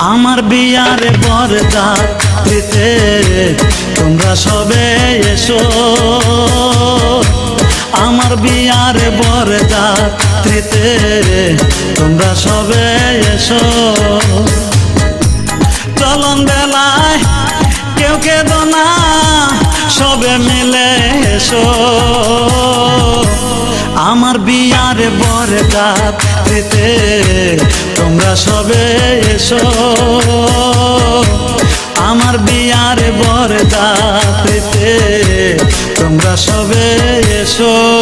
আমার বিয়ার বরযাত্রীতে তোমরা সবে এসো। আমার বিয়ার বরযাত্রীতে তোমরা সবে এসো। চলন বেলায় কেউ কেদো না, সবে মিলে এসো। আমার বিয়ার বরযাত্রীতে তোমরা সবে এসো। আমার বিয়ার বরযাত্রীতে তোমরা সবে এসো।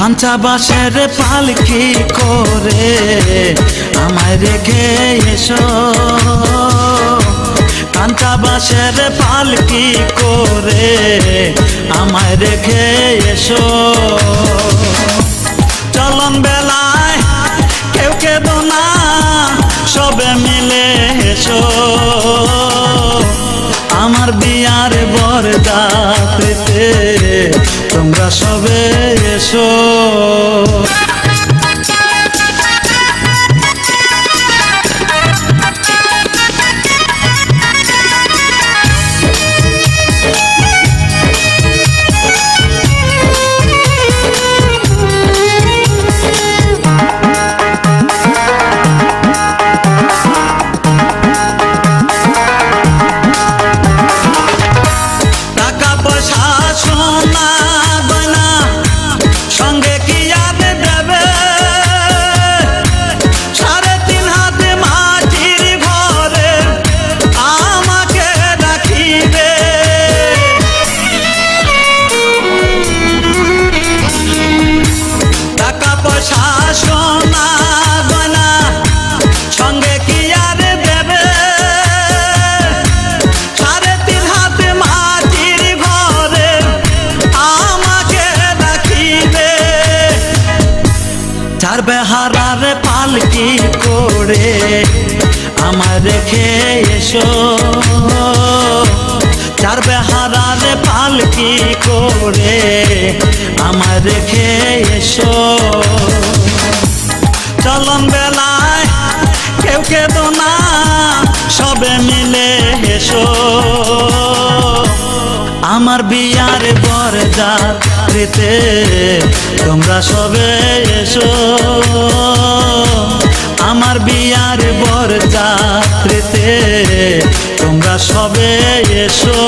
কাঁচা বাঁশের পালকি করে? আমায় রেখে এসো। কাঁচা বাঁশের পালকি করে? আমায় রেখে এসো। চলন বেলায় কেউ কেদো না, সবে মিলে এসো। আমার বিয়ার বরদাতে তোমরা সবে এসো। বেহারার পালকি করে আমার রেখে এসো চার বেহারার পালকি করে আমার রেখে এসো চলন বেলায় কেউ কেদো না, সবে মিলে এসো। আমার বিয়ার বরযাত্রীতে তোমরা সবে এসো। আমার বিয়ার বরযাত্রীতে তোমরা সবে এসো।